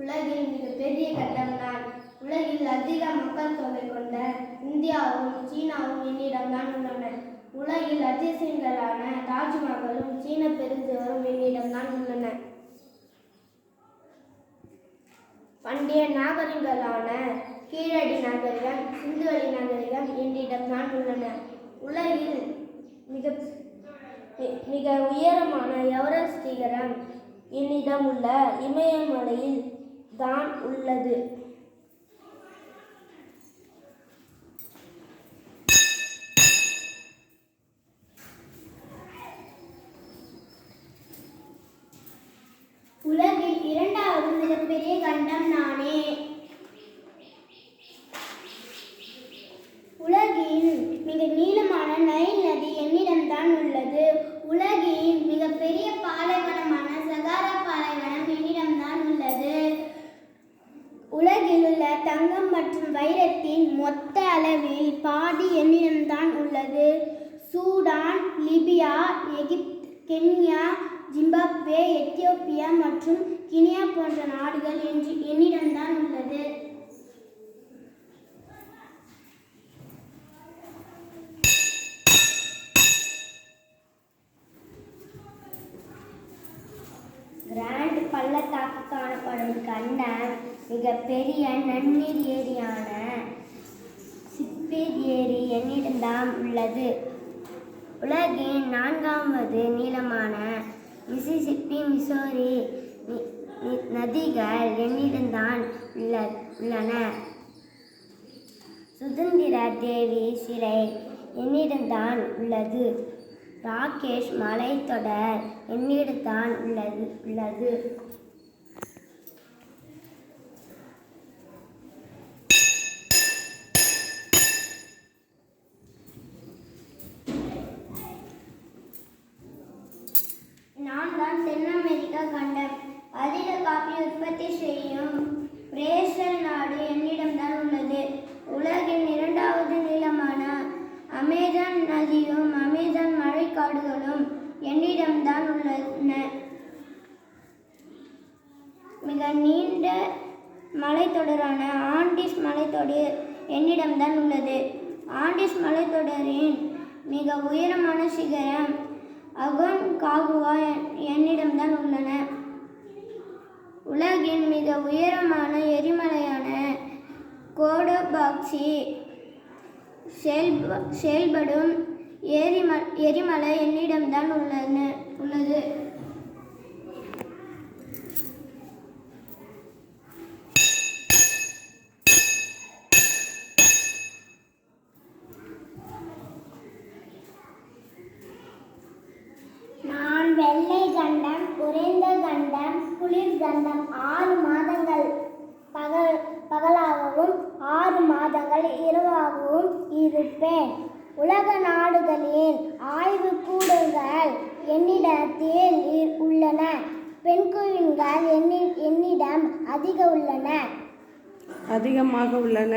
உலகில் மிகப்பெரிய கண்டம் நான் உலகில் அதிக மக்கள் தொகை கொண்ட இந்தியாவும் சீனாவும் என்னிடம் தான் உள்ளன. உலகில் அதிசயங்களான தாஜ்மஹாலும் சீன பெருஞ்சுவரும் என்னிடம் தான் உள்ளன. பண்டைய நாகரிகங்களான கீழடி நாகரிகம் சிந்துவெளி நாகரிகம் என்னிடம் தான் உள்ளன. உலகில் மிக மிக உயரமான எவரெஸ்ட் சிகரம் என்னிடம் உள்ள இமயமலையில் தான் உள்ளது. உலகில் இரண்டாவது மிகப்பெரிய கண்டம் நானே. உலகின் மிக நீளமான நைல் நதி என்னிடம்தான் உள்ளது உலகின் மிகப்பெரிய பாலைவனமான சகாரா பாலைவனம் என்னிடம்தான் உள்ளது உலகில் உள்ள தங்கம் மற்றும் வைரத்தின் மொத்த அளவில் பாதி என்னிடம்தான் உள்ளது. Sudan Libya Egypt Kenya Zimbabwe Ethiopia மற்றும் கினியா போன்ற நாடுகள் என்று என்னிடம்தான் உள்ளது. கிராண்ட் பள்ளத்தாக்கு காணப்படும் கண்டம் மிகப்பெரிய நன்னீர் ஏரியான சிப்பேர் ஏரி என்னிடம்தான் உள்ளது. உலகின் நான்காவது நீளமான மிசிசிப்பி மிசோரி நதிகள் என்னிடம்தான் உள்ள உள்ளன. சுதந்திர தேவி சிலை என்னிடம்தான் உள்ளது. ராகேஷ் மலைத்தொடர் என்னிடம்தான் உள்ளது உள்ளது நான் தான் தென் அமெரிக்கா கண்டம் அதிக காப்பி உற்பத்தி செய்யும் பிரேசில் நாடு என்னிடம்தான் உள்ளது உலகின் இரண்டாவது நீளமான அமேசான் நதியும் அமேசான் மழைக்காடுகளும் தான் உள்ளன மிக நீண்ட மலைத்தொடரான ஆண்டிஸ் மலைத்தொடர் என்னிடம்தான் உள்ளது. ஆண்டிஸ் மலைத்தொடரின் மிக உயரமான சிகரம் அகோன் காகுவா என்னிடம்தான் உள்ளன. உலகின் மிக உயரமான எரிமலையான கோடோபாக்சி செயல்ப செயல்படும் எரிமலை எரிமலை என்னிடம்தான் உள்ளன உள்ளது. ஆய்வு ஆய்வுக்கூடங்கள் என்னிடத்தில் உள்ளன. பெண்குயின்கள் என்னி என்னிடம் அதிக உள்ளன. அதிகமாக உள்ளன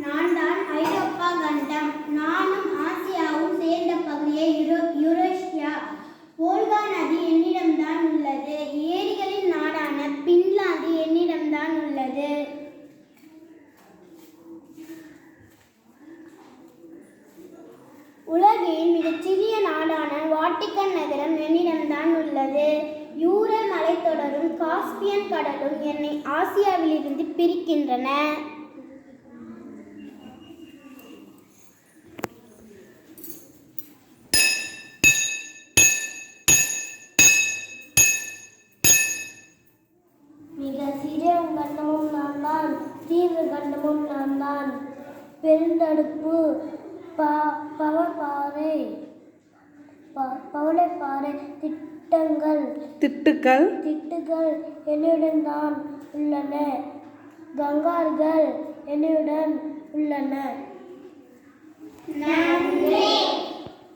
நான் தான் ஐரோப்பா கண்டம் நானும் ஆசியாவும் சேர்ந்த பகுதியே யூரோ யூரோஷியா வோல்கா நதி என்னிடம்தான் உள்ளது ஏரிகளின் நாடான பின்லாந்து என்னிடம்தான் உள்ளது உலகின் மிகச்சிறிய நாடான வாட்டிக்கன் நகரம் என்னிடம்தான் உள்ளது. யூரல் மலைத்தொடரும் காஸ்பியன் கடலும் என்னை ஆசியாவிலிருந்து பிரிக்கின்றன. மிக சிறிய கண்டமும் நான் தான் தீவு கண்டமும் நான் தான் பெருந்தடுப்பு பா பவபாறை பவளைப்பாறை திட்டங்கள். திட்டுகள் திட்டுகள் என்னுடன் தான் உள்ளன. கங்கார்கள் என்னுடன் உள்ளன. நன்றி